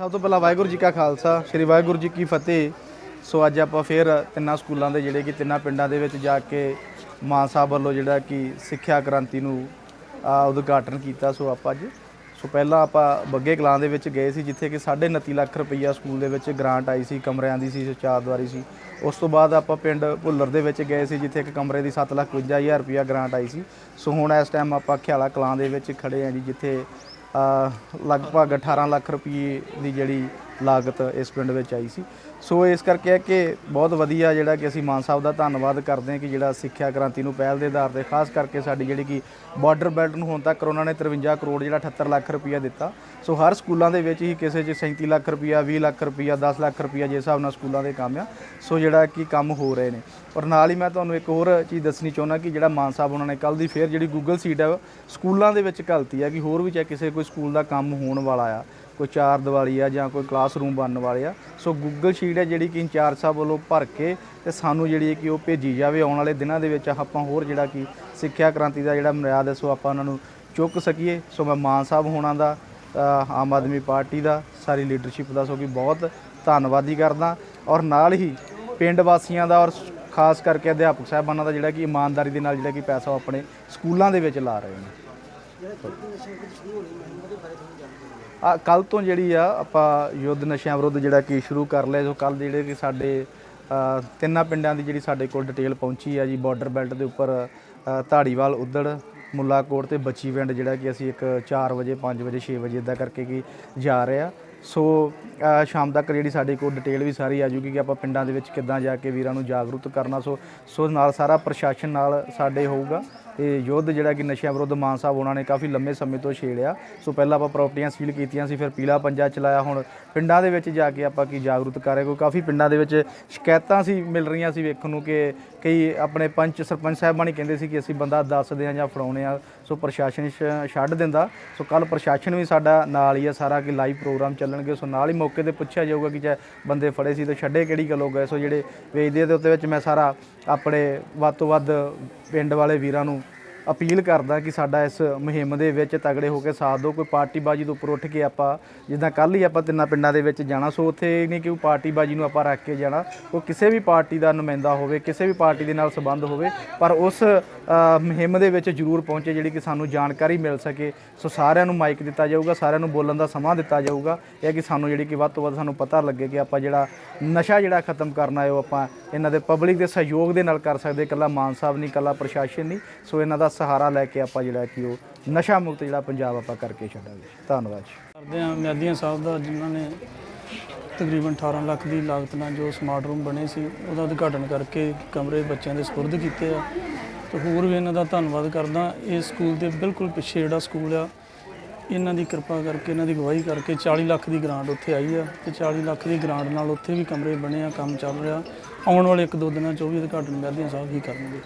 ਸਭ ਤੋਂ ਪਹਿਲਾਂ ਵਾਹਿਗੁਰੂ ਜੀ ਕਾ ਖਾਲਸਾ ਸ੍ਰੀ ਵਾਹਿਗੁਰੂ ਜੀ ਕੀ ਫਤਿਹ। ਸੋ ਅੱਜ ਆਪਾਂ ਫੇਰ ਤਿੰਨਾਂ ਸਕੂਲਾਂ ਦੇ ਜਿਹੜੇ ਕਿ ਤਿੰਨਾਂ ਪਿੰਡਾਂ ਦੇ ਵਿੱਚ ਜਾ ਕੇ ਮਾਨ ਸਾਹਿਬ ਵੱਲੋਂ ਜਿਹੜਾ ਕਿ ਸਿੱਖਿਆ ਕ੍ਰਾਂਤੀ ਨੂੰ ਉਦਘਾਟਨ ਕੀਤਾ। ਸੋ ਆਪਾਂ ਅੱਜ ਸੋ ਪਹਿਲਾਂ ਆਪਾਂ ਬੱਗੇ ਕਲਾਂ ਦੇ ਵਿੱਚ ਗਏ ਸੀ ਜਿੱਥੇ ਕਿ 29.5 ਲੱਖ ਰੁਪਈਆ ਸਕੂਲ ਦੇ ਵਿੱਚ ਗ੍ਰਾਂਟ ਆਈ ਸੀ ਕਮਰਿਆਂ ਦੀ ਸੀ ਚਾਰ ਦੀਵਾਰੀ ਸੀ। ਉਸ ਤੋਂ ਬਾਅਦ ਆਪਾਂ ਪਿੰਡ ਭੁੱਲਰ ਦੇ ਵਿੱਚ ਗਏ ਸੀ ਜਿੱਥੇ ਇੱਕ ਕਮਰੇ ਦੀ 7,52,000 ਰੁਪਈਆ ਗ੍ਰਾਂਟ ਆਈ ਸੀ। ਸੋ ਹੁਣ ਇਸ ਟਾਈਮ ਆਪਾਂ ਖਿਆਲਾ ਕਲਾਂ ਦੇ ਵਿੱਚ ਖੜੇ ਆਂ ਜੀ ਜਿੱਥੇ ਲਗਭਗ 18 ਲੱਖ ਰੁਪਏ ਦੀ ਜਿਹੜੀ ਲਾਗਤ ਇਸ ਪਿੰਡ ਵਿੱਚ ਆਈ ਸੀ। ਸੋ ਇਸ ਕਰਕੇ ਹੈ ਕਿ ਬਹੁਤ ਵਧੀਆ ਜਿਹੜਾ ਕਿ ਅਸੀਂ ਮਾਨ ਸਾਹਿਬ ਦਾ ਧੰਨਵਾਦ ਕਰਦੇ ਹਾਂ ਕਿ ਜਿਹੜਾ ਸਿੱਖਿਆ ਕ੍ਰਾਂਤੀ ਨੂੰ ਪਹਿਲ ਦੇ ਆਧਾਰ ਤੇ ਖਾਸ ਕਰਕੇ ਸਾਡੀ ਜਿਹੜੀ ਕਿ ਬਾਰਡਰ ਬੈਲਟ ਨੂੰ ਹੁਣ ਤੱਕ ਉਹਨਾਂ ਨੇ 53 ਕਰੋੜ ਜਿਹੜਾ 78 ਲੱਖ ਰੁਪਇਆ ਦਿੱਤਾ। ਸੋ ਹਰ ਸਕੂਲਾਂ ਦੇ ਵਿੱਚ ਹੀ ਕਿਸੇ 'ਚ 37 ਲੱਖ ਰੁਪਇਆ 20 ਲੱਖ ਰੁਪਇਆ 10 ਲੱਖ ਰੁਪਇਆ ਜੇ ਹਿਸਾਬ ਨਾਲ ਸਕੂਲਾਂ ਦੇ ਕੰਮ ਆ। ਸੋ ਜਿਹੜਾ ਕਿ ਕੰਮ ਹੋ ਰਹੇ ਨੇ। ਔਰ ਨਾਲ ਹੀ ਮੈਂ ਤੁਹਾਨੂੰ ਇੱਕ ਹੋਰ ਚੀਜ਼ ਦੱਸਣੀ ਚਾਹੁੰਦਾ ਕਿ ਜਿਹੜਾ ਮਾਨ ਸਾਹਿਬ ਉਹਨਾਂ ਨੇ ਕੱਲ ਦੀ ਫੇਰ ਜਿਹੜੀ ਗੂਗਲ ਸੀਟ ਹੈ ਸਕੂਲਾਂ ਦੇ ਵਿੱਚ ਘਲਤੀ ਹੈ ਕਿ ਹੋਰ ਵੀ ਚਾਹੇ ਕਿਸੇ ਕੋਈ ਸਕੂਲ ਦਾ ਕੰਮ ਹੋਣ ਵਾਲਾ ਆ। ਕੋਈ ਚਾਰ ਦੀਵਾਲੀ ਆ ਜਾਂ ਕੋਈ ਕਲਾਸਰੂਮ ਬਣਨ ਵਾਲੇ ਆ। ਸੋ ਗੂਗਲ ਸ਼ੀਟ ਹੈ ਜਿਹੜੀ ਕਿ ਇੰਚਾਰਜ ਸਾਹਿਬ ਵੱਲੋਂ ਭਰ ਕੇ ਤੇ ਸਾਨੂੰ ਜਿਹੜੀ ਹੈ ਕਿ ਉਹ ਭੇਜੀ ਜਾਵੇ। ਆਉਣ ਵਾਲੇ ਦਿਨਾਂ ਦੇ ਵਿੱਚ ਆਪਾਂ ਹੋਰ ਜਿਹੜਾ ਕਿ ਸਿੱਖਿਆ ਕ੍ਰਾਂਤੀ ਦਾ ਜਿਹੜਾ ਮਰਿਆਦ ਹੈ, ਸੋ ਆਪਾਂ ਉਹਨਾਂ ਨੂੰ ਚੁੱਕ ਸਕੀਏ। ਸੋ ਮੈਂ ਮਾਨ ਸਾਹਿਬ ਹੋਣਾ ਦਾ ਆਮ ਆਦਮੀ ਪਾਰਟੀ ਦਾ, ਸਾਰੀ ਲੀਡਰਸ਼ਿਪ ਦਾ, ਸੋ ਕਿ ਬਹੁਤ ਧੰਨਵਾਦੀ ਕਰਦਾ। ਔਰ ਨਾਲ ਹੀ ਪਿੰਡ ਵਾਸੀਆਂ ਦਾ ਔਰ ਖਾਸ ਕਰਕੇ ਅਧਿਆਪਕ ਸਾਹਿਬਾਨਾਂ ਦਾ ਜਿਹੜਾ ਕਿ ਇਮਾਨਦਾਰੀ ਦੇ ਨਾਲ ਜਿਹੜਾ ਕਿ ਪੈਸਾ ਉਹ ਆਪਣੇ ਸਕੂਲਾਂ ਦੇ ਵਿੱਚ ਲਾ ਰਹੇ ਨੇ। ਕੱਲ ਤੋਂ ਜਿਹੜੀ ਆ ਆਪਾਂ ਯੁੱਧ ਨਸ਼ਿਆਂ ਵਿਰੁੱਧ ਜਿਹੜਾ ਕਿ ਸ਼ੁਰੂ ਕਰ ਲਿਆ, ਜੋ ਕੱਲ ਜਿਹੜੇ ਕਿ ਸਾਡੇ ਤਿੰਨਾਂ ਪਿੰਡਾਂ ਦੀ ਜਿਹੜੀ ਸਾਡੇ ਕੋਲ ਡਿਟੇਲ ਪਹੁੰਚੀ ਆ ਜੀ ਬਾਰਡਰ ਬੈਲਟ ਦੇ ਉੱਪਰ ਧਾੜੀਵਾਲ, ਉਦੜ, ਮੁੱਲਾਕੋਟ ਤੇ ਬੱਚੀ ਪਿੰਡ ਜਿਹੜਾ ਕਿ ਅਸੀਂ ਇੱਕ 4 ਵਜੇ 5 ਵਜੇ 6 ਵਜੇ ਇਦਾਂ ਕਰਕੇ ਕਿ ਜਾ ਰਹੇ ਆ। ਸੋ ਸ਼ਾਮ ਤੱਕ ਜਿਹੜੀ ਸਾਡੇ ਕੋਲ ਡਿਟੇਲ ਵੀ ਸਾਰੀ ਆ ਜੂਗੀ ਕਿ ਆਪਾਂ ਪਿੰਡਾਂ ਦੇ ਵਿੱਚ ਕਿੱਦਾਂ ਜਾ ਕੇ ਵੀਰਾਂ ਨੂੰ ਜਾਗਰੂਕ ਕਰਨਾ। ਸੋ ਸੋ ਨਾਲ ਸਾਰਾ ਪ੍ਰਸ਼ਾਸਨ ਨਾਲ ਸਾਡੇ ਹੋਊਗਾ। ਇਹ ਯੁੱਧ ਜਿਹੜਾ ਕਿ ਨਸ਼ਿਆਂ ਵਿਰੁੱਧ ਮਾਨ ਸਾਹਿਬ ਉਹਨਾਂ ਨੇ ਕਾਫੀ ਲੰਮੇ ਸਮੇਂ ਤੋਂ ਛੇੜਿਆ। ਸੋ ਪਹਿਲਾਂ ਆਪਾਂ ਪ੍ਰਾਪਰਟੀਆਂ ਸੀਲ ਕੀਤੀਆਂ ਸੀ, ਫਿਰ ਪੀਲਾ ਪੰਜਾ ਚਲਾਇਆ। ਹੁਣ ਪਿੰਡਾਂ ਦੇ ਵਿੱਚ ਜਾ ਕੇ ਆਪਾਂ ਕੀ ਜਾਗਰੂਕ ਕਰ ਰਹੇ ਕੋਈ ਕਾਫੀ ਪਿੰਡਾਂ ਦੇ ਵਿੱਚ ਸ਼ਿਕਾਇਤਾਂ ਸੀ, ਮਿਲ ਰਹੀਆਂ ਸੀ ਵੇਖਣ ਨੂੰ ਕਿ ਕਈ ਆਪਣੇ ਪੰਚ ਸਰਪੰਚ ਸਾਹਿਬਾਨੀ ਕਹਿੰਦੇ ਸੀ ਕਿ ਅਸੀਂ ਬੰਦਾ ਦੱਸਦੇ ਆ ਜਾਂ ਫੜਾਉਣੇ ਆ। ਸੋ ਪ੍ਰਸ਼ਾਸਨ ਛ- ਛੱਡ ਦਿੰਦਾ। ਸੋ ਕੱਲ ਪ੍ਰਸ਼ਾਸਨ ਵੀ ਸਾਡਾ ਨਾਲ ਹੀ ਆ, ਸਾਰਾ ਕਿ ਲਾਈਵ ਪ੍ਰੋਗਰਾਮ ਚੱਲ ਚੱਲਣਗੇ, ਸੋ ਨਾਲ ਹੀ ਮੌਕੇ ਤੇ ਪੁੱਛਿਆ ਜਾਊਗਾ ਕਿ ਜੇ ਬੰਦੇ ਫੜੇ ਸੀ ਤਾਂ ਛੱਡੇ ਕਿਹੜੀ ਗੱਲੋਂ ਗਏ। ਸੋ ਜਿਹੜੇ ਵੇਚਦੇ ਆ ਤੇ ਉੱਤੇ ਵਿੱਚ ਮੈਂ ਸਾਰਾ ਆਪਣੇ ਵੱਧ ਤੋਂ ਵੱਧ ਪਿੰਡ ਵਾਲੇ ਵੀਰਾਂ ਨੂੰ ਅਪੀਲ ਕਰਦਾ ਕਿ ਸਾਡਾ ਇਸ ਮੁਹਿੰਮ ਦੇ ਵਿੱਚ ਤਗੜੇ ਹੋ ਕੇ ਸਾਥ ਦਿਓ, ਕੋਈ ਪਾਰਟੀਬਾਜ਼ੀ ਤੋਂ ਉੱਪਰ ਉੱਠ ਕੇ ਆਪਾਂ ਜਿੱਦਾਂ ਕੱਲ ਹੀ ਆਪਾਂ ਤਿੰਨਾਂ ਪਿੰਡਾਂ ਦੇ ਵਿੱਚ ਜਾਣਾ, ਸੋ ਉੱਥੇ ਇਹ ਨਹੀਂ ਕਿ ਉਹ ਪਾਰਟੀਬਾਜ਼ੀ ਨੂੰ ਆਪਾਂ ਰੱਖ ਕੇ ਜਾਣਾ ਕੋਈ ਕਿਸੇ ਵੀ ਪਾਰਟੀ ਦਾ ਨੁਮਾਇੰਦਾ ਹੋਵੇ, ਕਿਸੇ ਵੀ ਪਾਰਟੀ ਦੇ ਨਾਲ ਸੰਬੰਧ ਹੋਵੇ, ਪਰ ਉਸ ਮੁਹਿੰਮ ਦੇ ਵਿੱਚ ਜ਼ਰੂਰ ਪਹੁੰਚੇ ਜਿਹੜੀ ਕਿ ਸਾਨੂੰ ਜਾਣਕਾਰੀ ਮਿਲ ਸਕੇ। ਸੋ ਸਾਰਿਆਂ ਨੂੰ ਮਾਈਕ ਦਿੱਤਾ ਜਾਊਗਾ, ਸਾਰਿਆਂ ਨੂੰ ਬੋਲਣ ਦਾ ਸਮਾਂ ਦਿੱਤਾ ਜਾਊਗਾ, ਇਹ ਕਿ ਸਾਨੂੰ ਜਿਹੜੀ ਕਿ ਵੱਧ ਤੋਂ ਵੱਧ ਸਾਨੂੰ ਪਤਾ ਲੱਗੇ ਕਿ ਆਪਾਂ ਜਿਹੜਾ ਨਸ਼ਾ ਜਿਹੜਾ ਖਤਮ ਕਰਨਾ ਹੈ ਉਹ ਆਪਾਂ ਇਹਨਾਂ ਦੇ ਪਬਲਿਕ ਦੇ ਸਹਿਯੋਗ ਦੇ ਨਾਲ ਕਰ ਸਕਦੇ, ਇਕੱਲਾ ਮਾਨ ਸਾਹਿਬ ਨਹੀਂ, ਇਕੱਲਾ ਪ੍ਰਸ਼ਾਸਨ ਨਹੀਂ, ਸੋ ਇਹਨਾਂ ਦਾ ਸਹਾਰਾ ਲੈ ਕੇ ਆਪਾਂ ਜਿਹੜਾ ਕਿ ਉਹ ਨਸ਼ਾ ਮੁਕਤ ਜਿਹੜਾ ਪੰਜਾਬ ਆਪਾਂ ਕਰਕੇ ਛੱਡਾਂਗੇ। ਧੰਨਵਾਦ ਜੀ। ਕਰਦੇ ਹਾਂ ਮਿਆਦੀਆਂ ਸਾਹਿਬ ਦਾ ਜਿਨ੍ਹਾਂ ਨੇ ਤਕਰੀਬਨ 18 ਲੱਖ ਦੀ ਲਾਗਤ ਨਾਲ ਜੋ ਸਮਾਰਟ ਰੂਮ ਬਣੇ ਸੀ, ਉਹਦਾ ਉਦਘਾਟਨ ਕਰਕੇ ਕਮਰੇ ਬੱਚਿਆਂ ਦੇ ਸਪੁਰਦ ਕੀਤੇ ਆ। ਤੇ ਹੋਰ ਵੀ ਇਹਨਾਂ ਦਾ ਧੰਨਵਾਦ ਕਰਦਾ, ਇਹ ਸਕੂਲ ਦੇ ਬਿਲਕੁਲ ਪਿੱਛੇ ਜਿਹੜਾ ਸਕੂਲ ਆ, ਇਹਨਾਂ ਦੀ ਕਿਰਪਾ ਕਰਕੇ, ਇਹਨਾਂ ਦੀ ਗਵਾਹੀ ਕਰਕੇ 40 ਲੱਖ ਦੀ ਗ੍ਰਾਂਟ ਉੱਥੇ ਆਈ ਆ ਤੇ 40 ਲੱਖ ਦੀ ਗ੍ਰਾਂਟ ਨਾਲ ਉੱਥੇ ਵੀ ਕਮਰੇ ਬਣੇ ਆ, ਕੰਮ ਚੱਲ ਰਿਹਾ। ਆਉਣ ਵਾਲੇ ਇੱਕ ਦੋ ਦਿਨਾਂ ਚ ਉਹ ਵੀ ਉਦਘਾਟਨ ਮਿਆਦੀਆਂ ਸਾਹਿਬ ਜੀ ਕਰਨਗੇ।